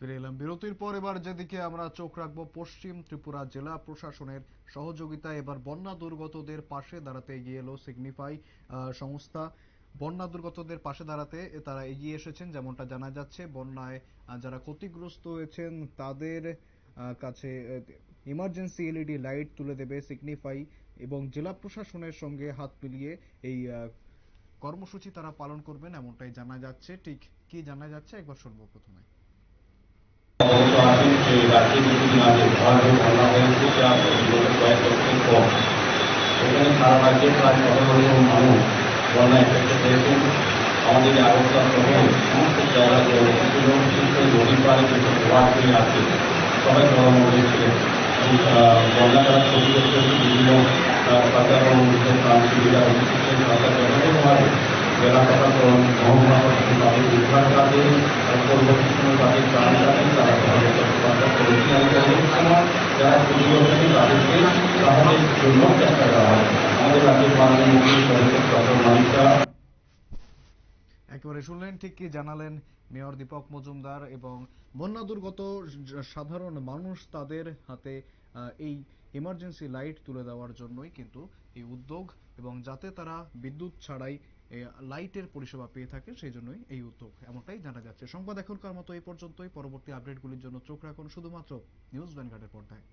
ফিরে এলাম বিরতির পর এবার যেদিকে আমরা চোখ রাখব, পশ্চিম ত্রিপুরা জেলা প্রশাসনের সহযোগিতা এবার বন্যা দুর্গতদের পাশে দাঁড়াতে এগিয়ে এলো সিগনিফাই সংস্থা। বন্যা দুর্গতদের পাশে দাঁড়াতে তারা এগিয়ে এসেছেন, যেমনটা জানা যাচ্ছে। বন্যায় যারা ক্ষতিগ্রস্ত হয়েছেন, তাদের কাছে ইমার্জেন্সি এলইডি লাইট তুলে দেবে সিগনিফাই এবং জেলা প্রশাসনের সঙ্গে হাত মিলিয়ে এই কর্মসূচি তারা পালন করবেন, এমনটাই জানা যাচ্ছে। ঠিক কি জানা যাচ্ছে? একবার শুনব প্রথমে। যে রাজ্যে কিছুদিন আগে ভয়াবহ বন্যা হয়েছে যা কয়েক বছরের কম। এখানে সারা রাজ্যে তারা করেছেন এবং পরবর্তী সময় যারা ক্ষতিগ্রস্ত হয়েছে তাদেরকে সাহায্যের জন্য চেষ্টা করা হয় আমাদের রাজ্যের মাননীয় মুখ্যমন্ত্রী ডক্টর মানিকা একেবারে শুনলেন, ঠিক কি জানালেন মেয়র দীপক মজুমদার এবং বন্যা দুর্গত সাধারণ মানুষ তাদের হাতে এই ইমার্জেন্সি লাইট তুলে দেওয়ার জন্যই কিন্তু এই উদ্যোগ এবং যাতে তারা বিদ্যুৎ ছাড়াই লাইটের পরিষেবা পেয়ে থাকে সেই জন্যই এই উদ্যোগ এমনটাই জানা যাচ্ছে। সংবাদ এখনকার মতো এই পর্যন্তই। পরবর্তী আপডেটগুলির জন্য চোখ রাখুন শুধুমাত্র নিউজ ভ্যানগার্ডের পর্দায়।